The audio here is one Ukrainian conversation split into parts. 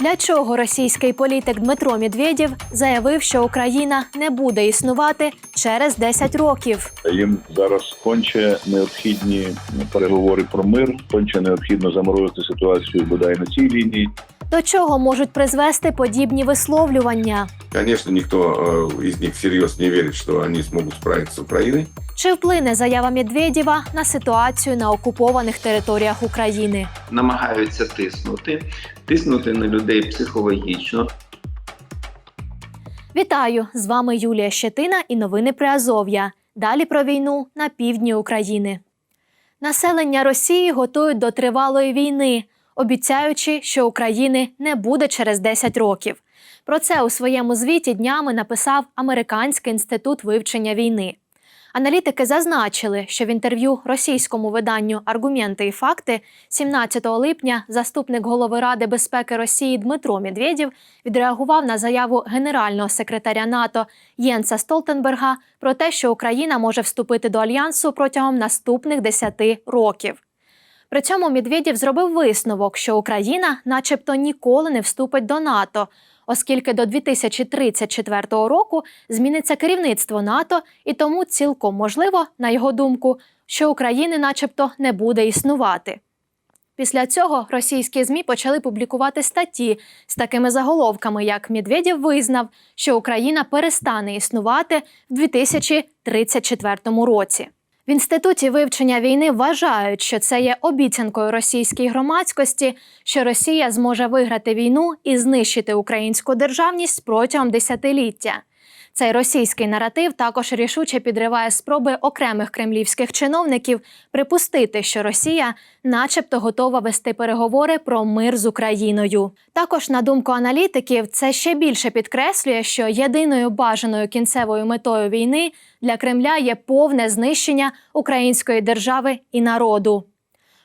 Для чого російський політик Дмитро Медведєв заявив, що Україна не буде існувати через 10 років? Їм зараз конче необхідні переговори про мир, конче необхідно заморозити ситуацію бодай на цій лінії. До чого можуть призвести подібні висловлювання? Конечно, никто э, из них всерьез не верит, что они смогут справиться с Украиной. Чи вплине заява Медведєва на ситуацію на окупованих територіях України? намагаються тиснути, тиснути на людей психологічно, Вітаю! З вами Юлія Щетина і новини Приазов'я. Далі про війну на півдні України. Населення Росії готують до тривалої війни, обіцяючи, що України не буде через 10 років. Про це у своєму звіті днями написав Американський інститут вивчення війни. Аналітики зазначили, що в інтерв'ю російському виданню Аргументи і факти 17 липня заступник голови Ради безпеки Росії Дмитро Медведєв відреагував на заяву генерального секретаря НАТО Єнса Столтенберга про те, що Україна може вступити до альянсу протягом наступних 10 років. При цьому Медведєв зробив висновок, що Україна, начебто, ніколи не вступить до НАТО, оскільки до 2034 року зміниться керівництво НАТО, і тому цілком можливо, на його думку, що України, начебто, не буде існувати. Після цього російські ЗМІ почали публікувати статті з такими заголовками, як Медведєв визнав, що Україна перестане існувати в 2034 році. В інституті вивчення війни вважають, що це є обіцянкою російській громадськості, що Росія зможе виграти війну і знищити українську державність протягом десятиліття. Цей російський наратив також рішуче підриває спроби окремих кремлівських чиновників припустити, що Росія, начебто, готова вести переговори про мир з Україною. Також, на думку аналітиків, це ще більше підкреслює, що єдиною бажаною кінцевою метою війни для Кремля є повне знищення української держави і народу.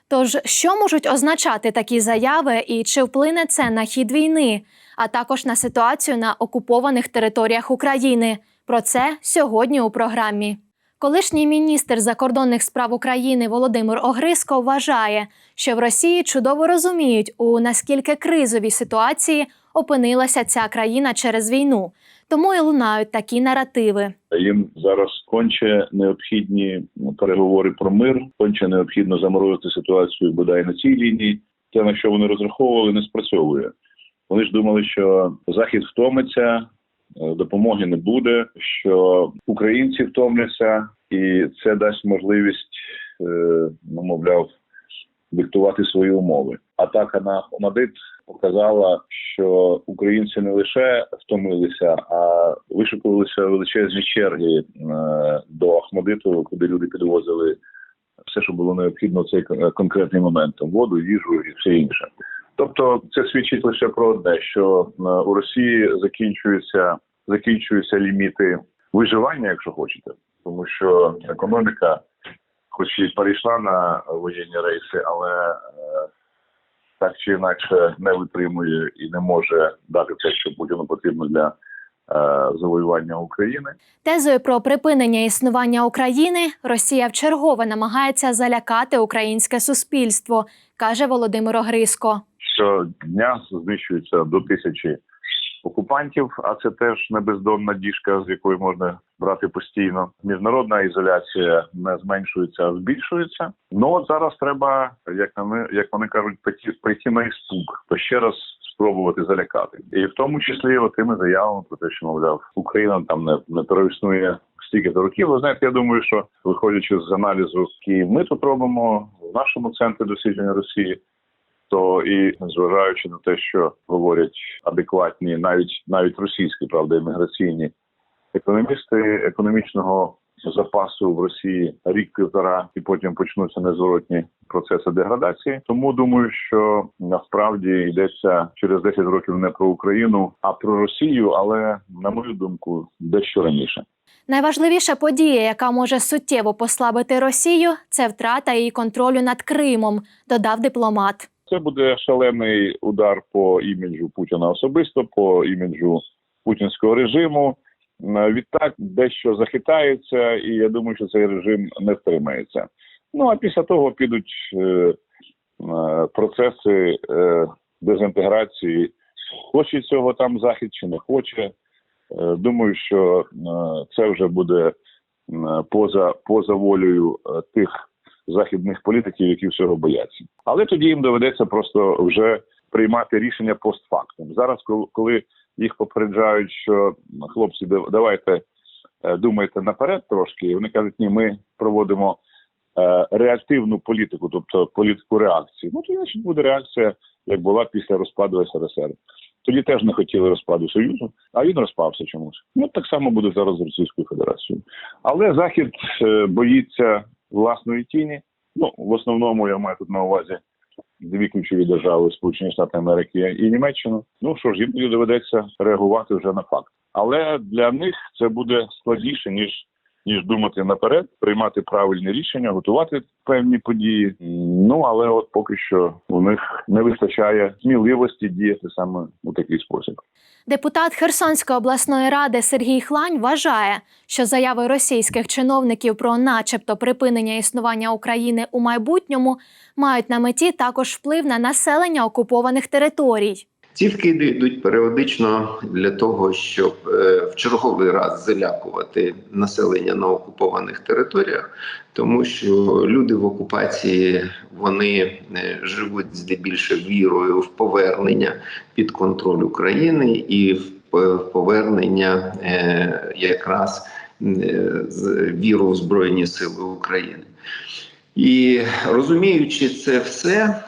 Тож, що можуть означати такі заяви, і чи вплине це на хід війни, а також на ситуацію на окупованих територіях України? Про це сьогодні у програмі. Колишній міністр закордонних справ України Володимир Огриско вважає, що в Росії чудово розуміють, у наскільки кризовій ситуації опинилася ця країна через війну, тому і лунають такі наративи. Їм зараз конче необхідні переговори про мир, конче необхідно заморозити ситуацію бодай на цій лінії. Те, на що вони розраховували, не спрацьовує. Вони ж думали, що захід втомиться, е, допомоги не буде, що українці втомляться, і це дасть можливість, е, ну мовляв, диктувати свої умови. Атака на Охмадит показала, що українці не лише втомилися, а вишикувалися величезні черги е, до Ахмадиту, куди люди підвозили все, що було необхідно в цей конкретний момент там воду, їжу і все інше. Тобто, це свідчить лише про одне, що е, у Росії закінчуються закінчуються ліміти виживання, якщо хочете, тому що економіка, хоч і перейшла на воєнні рейси, але е, так чи інакше не витримує і не може дати те, що Путіну потрібно для е, завоювання України. Тезою про припинення існування України Росія вчергове намагається залякати українське суспільство, каже Володимир Огриско. Щодня знищується до тисячі окупантів, а це теж не бездонна діжка, з якої можна брати постійно. Міжнародна ізоляція не зменшується, а збільшується. Ну от зараз треба, як вони як вони кажуть, прийти, на іспуг, то ще раз спробувати залякати, і в тому числі отими заявами про те, що мовляв Україна там не, не переіснує стільки до років. Ви знаєте, я думаю, що виходячи з аналізу, який ми тут робимо в нашому центрі дослідження Росії то і зважаючи на те, що говорять адекватні, навіть навіть російські, правда, імміграційні економісти економічного запасу в Росії рік півтора, і потім почнуться незворотні процеси деградації. Тому думаю, що насправді йдеться через 10 років не про Україну, а про Росію, але на мою думку, дещо раніше. Найважливіша подія, яка може суттєво послабити Росію, це втрата її контролю над Кримом, додав дипломат. Це буде шалений удар по іміджу Путіна особисто, по іміджу путінського режиму. Відтак дещо захитається, і я думаю, що цей режим не втримається. Ну а після того підуть е, е, процеси е, дезінтеграції хоче цього там захід чи не хоче. Е, Думаю, що е, це вже буде поза, поза волею е, тих західних політиків, які всього бояться. Але тоді їм доведеться просто вже приймати рішення постфактум. Зараз, коли- їх попереджають, що хлопці, давайте е, думайте наперед трошки, і вони кажуть, ні, ми проводимо е, реактивну політику, тобто політику реакції. Ну то значить буде реакція, як була після розпаду СРСР. Тоді теж не хотіли розпаду Союзу, а він розпався чомусь. Ну так само буде зараз з Російською Федерацією. Але Захід е, боїться власної тіні. Ну в основному я маю тут на увазі дві ключові держави Сполучені Штати Америки і Німеччину. Ну що ж, їм тоді доведеться реагувати вже на факт. Але для них це буде складніше ніж ніж думати наперед, приймати правильні рішення, готувати певні події. Ну але от поки що у них не вистачає сміливості діяти саме у такий спосіб. Депутат Херсонської обласної ради Сергій Хлань вважає, що заяви російських чиновників про, начебто, припинення існування України у майбутньому мають на меті також вплив на населення окупованих територій. Ці вкиди йдуть періодично для того, щоб е, в черговий раз залякувати населення на окупованих територіях, тому що люди в окупації вони е, живуть здебільшого вірою в повернення під контроль України і в повернення е, якраз е, віру в Збройні Сили України. І розуміючи це все,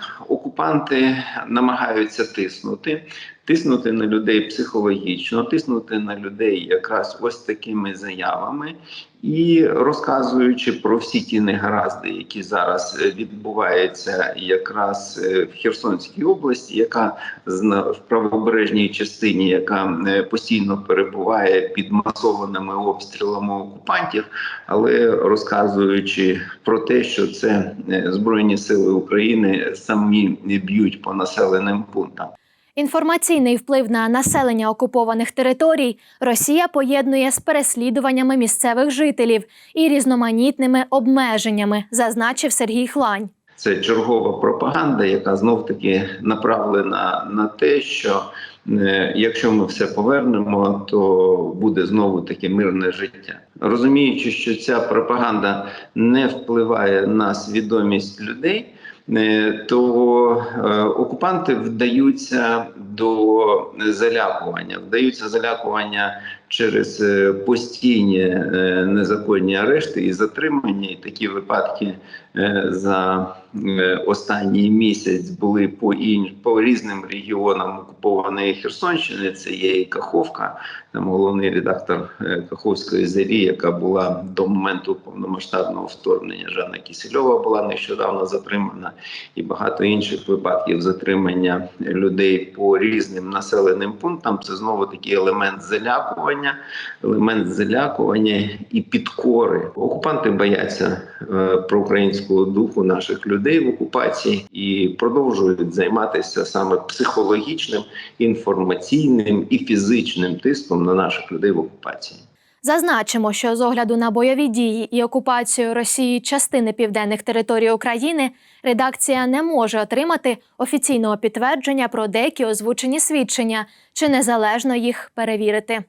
окупанти намагаються тиснути, тиснути на людей психологічно, тиснути на людей якраз ось такими заявами і розказуючи про всі ті негаразди, які зараз е, відбуваються якраз е, в Херсонській області, яка в правобережній частині, яка е, постійно перебуває під масованими обстрілами окупантів, але розказуючи про те, що це Збройні Сили України самі б'ють по населеним пунктам. Інформаційний вплив на населення окупованих територій Росія поєднує з переслідуваннями місцевих жителів і різноманітними обмеженнями, зазначив Сергій Хлань. Це чергова пропаганда, яка знов таки направлена на те, що е, якщо ми все повернемо, то буде знову таке мирне життя. Розуміючи, що ця пропаганда не впливає на свідомість людей. Е, То е, окупанти вдаються до залякування, вдаються залякування через е, постійні е, незаконні арешти і затримання. І такі випадки е, за останній місяць були по інш по різним регіонам окупованої Херсонщини. Це є і Каховка, там головний редактор Каховської зарі, яка була до моменту повномасштабного вторгнення. Жанна Кісельова була нещодавно затримана, і багато інших випадків затримання людей по різним населеним пунктам. Це знову такий елемент залякування, елемент залякування і підкори. Окупанти бояться е, проукраїнського духу наших людей в окупації і продовжують займатися саме психологічним, інформаційним і фізичним тиском на наших людей в окупації. Зазначимо, що з огляду на бойові дії і окупацію Росії частини південних територій України редакція не може отримати офіційного підтвердження про деякі озвучені свідчення чи незалежно їх перевірити.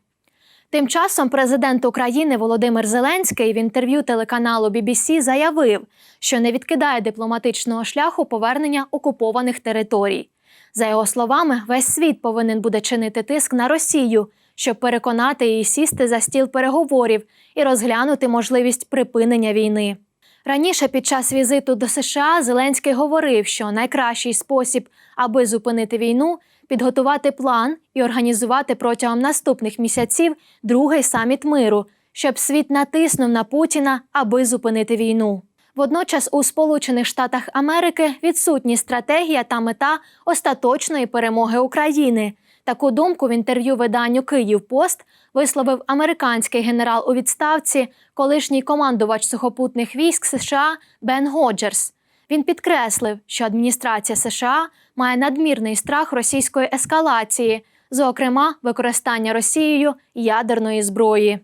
Тим часом президент України Володимир Зеленський в інтерв'ю телеканалу BBC заявив, що не відкидає дипломатичного шляху повернення окупованих територій. За його словами, весь світ повинен буде чинити тиск на Росію, щоб переконати її сісти за стіл переговорів і розглянути можливість припинення війни. Раніше під час візиту до США Зеленський говорив, що найкращий спосіб, аби зупинити війну, підготувати план і організувати протягом наступних місяців другий саміт миру, щоб світ натиснув на Путіна, аби зупинити війну. Водночас у Сполучених Штатах Америки відсутні стратегія та мета остаточної перемоги України. Таку думку в інтерв'ю виданню Київ Пост висловив американський генерал у відставці, колишній командувач сухопутних військ США Бен Годжерс. Він підкреслив, що адміністрація США має надмірний страх російської ескалації, зокрема використання Росією ядерної зброї.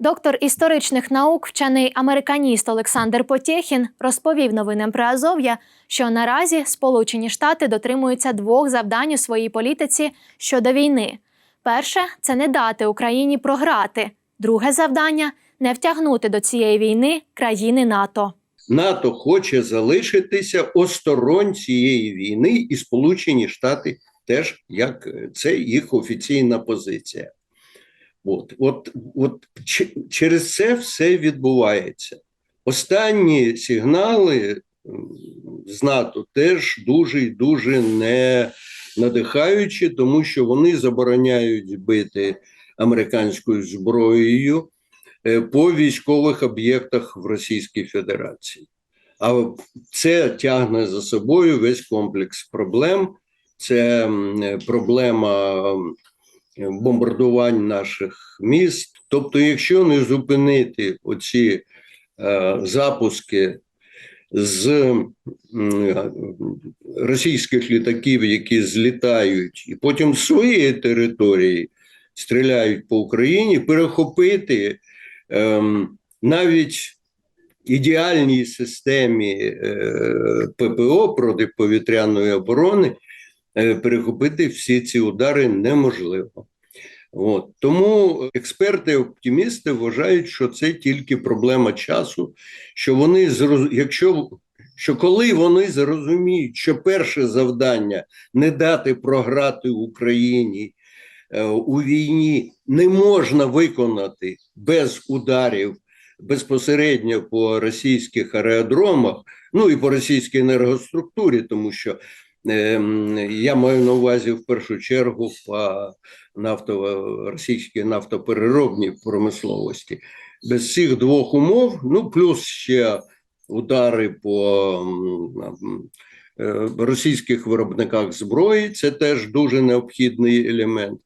Доктор історичних наук, вчений американіст Олександр Потєхін розповів новинам про Азов'я, що наразі Сполучені Штати дотримуються двох завдань у своїй політиці щодо війни. Перше це не дати Україні програти. Друге завдання не втягнути до цієї війни країни НАТО. НАТО хоче залишитися осторонь цієї війни, і Сполучені Штати теж як е, це їх офіційна позиція. От, от, от через це все відбувається. Останні сигнали з НАТО теж дуже і дуже не надихаючі, тому що вони забороняють бити американською зброєю по військових об'єктах в Російській Федерації. А це тягне за собою весь комплекс проблем. Це е, проблема бомбардувань наших міст. Тобто, якщо не зупинити оці е, запуски з м, російських літаків, які злітають, і потім з своєї території стріляють по Україні, перехопити навіть ідеальній системі е, ППО протиповітряної оборони е, перехопити всі ці удари неможливо. От. Тому експерти-оптимісти вважають, що це тільки проблема часу, що вони зроз... якщо що коли вони зрозуміють, що перше завдання не дати програти Україні у війні не можна виконати без ударів безпосередньо по російських аеродромах, ну і по російській енергоструктурі, тому що ем, я маю на увазі в першу чергу по нафтово, російській нафтопереробній промисловості. Без цих двох умов, ну плюс ще удари по е, російських виробниках зброї, це теж дуже необхідний елемент.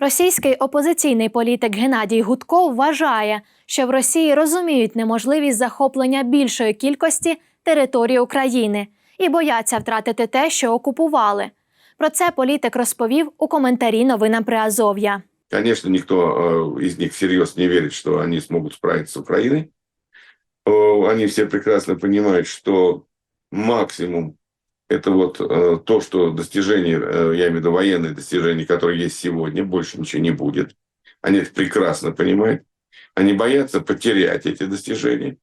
Російський опозиційний політик Геннадій Гудков вважає, що в Росії розуміють неможливість захоплення більшої кількості території України і бояться втратити те, що окупували. Про це політик розповів у коментарі новинам при Азов'я. Конечно, никто э, них всерьез не верит, что они смогут справиться с Украиной. Они все прекрасно понимают, что максимум это вот э, то, что достижения, э, я имею в виду военные достижения, которые есть сегодня, больше ничего не будет. Они это прекрасно понимают. Они боятся потерять эти достижения,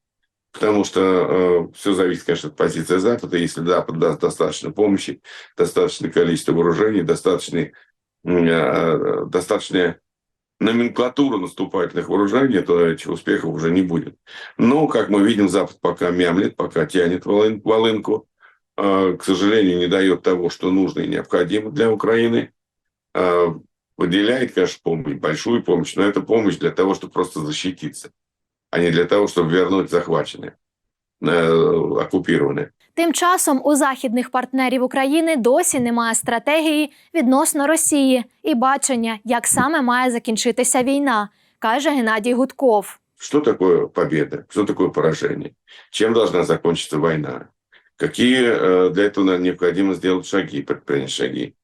потому что все зависит, конечно, от позиции Запада. Если Запад даст достаточно помощи, достаточное количество вооружений, достаточный, м, э, достаточная номенклатура наступательных вооружений, то этих успехов уже не будет. Но, как мы видим, Запад пока мямлет, пока тянет волын- волынку, э, к сожалению, не дает того, что нужно и необходимо для Украины. Э, Выделяет, конечно, помощь, большую помощь, но это помощь для того, чтобы просто защититься, а не для того, чтобы вернуть захваченное, э, оккупированное. Тим часом у західних партнерів України досі немає стратегії відносно Росії і бачення, як саме має закінчитися війна, каже Геннадій Гудков. Что такое победа? Что такое поражение? Чем должна закончиться война? Какие э, для этого необходимо сделать шаги, предпринять шаги?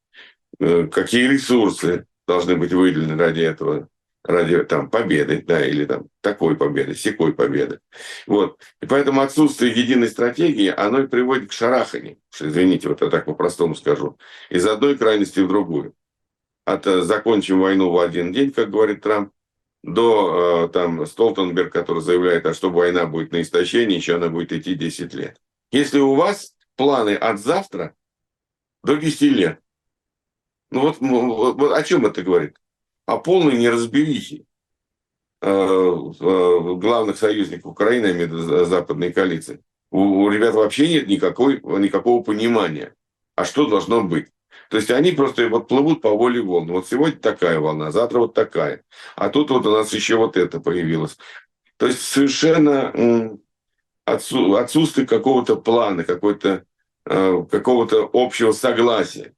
Э, Какие ресурсы должны быть выделены ради этого, ради там, победы, да, или там такой победы, секой победы. Вот. И поэтому отсутствие единой стратегии, оно и приводит к шараханию, извините, вот я так по-простому скажу, из одной крайности в другую. От э, закончим войну в один день, как говорит Трамп, до там Столтенберг, который заявляет, а что война будет на истощение, еще она будет идти 10 лет. Если у вас планы от завтра до 10 лет, ну вот, ну, вот- вот о чем это говорит? О полной неразберихе э, э, главных союзников Украины, за- западной коалиции. У, у ребят вообще нет никакой, никакого понимания, а что должно быть. То есть они просто вот плывут по воле волн. Вот сегодня такая волна, завтра вот такая. А тут вот у нас еще вот это появилось. То есть совершенно отсу- отсутствие какого-то плана, какой-то, э, какого-то общего согласия.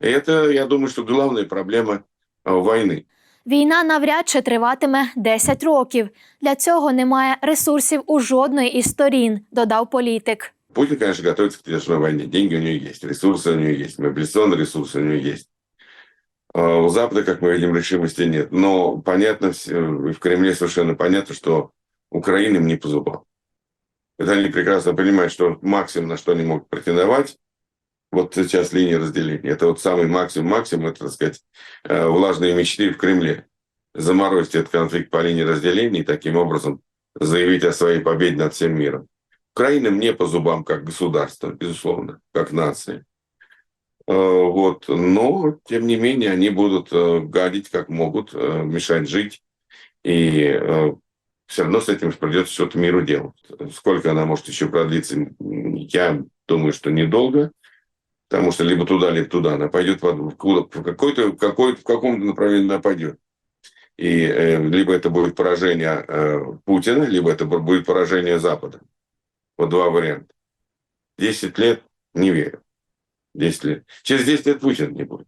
И это, я думаю, что главная проблема э, войны. Війна навряд чи триватиме 10 років. Для цього немає ресурсів у жодної із сторін, додав політик. Путин, конечно, готовится к тяжелой войне. Деньги у него есть, ресурсы у него есть, мобилизационные ресурсы у него есть. А У Запада, как мы видим, решимости нет. Но понятно, вс- и в Кремле совершенно понятно, что Украина им не по зубам. Это они прекрасно понимают, что максимум, на что они могут претендовать, вот сейчас линия разделения, это вот самый максимум-максимум, это, так сказать, э, влажные мечты в Кремле. Заморозить этот конфликт по линии разделения и таким образом заявить о своей победе над всем миром. Украина мне по зубам как государство, безусловно, как нация. Э, Вот. Но, тем не менее, они будут э, гадить как могут, мешать жить. И все равно с этим придется что-то миру делать. Сколько она может еще продлиться, я думаю, что недолго. Потому что либо туда, либо туда. Она пойдет в, какой-то, в какой в каком-то направлении она пойдет. И э, либо это будет поражение э, Путина, либо это бу- будет поражение Запада. Вот два варианта. 10 лет не верю. 10 лет. Через 10 лет Путина не будет.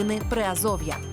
Новини Приазов'я.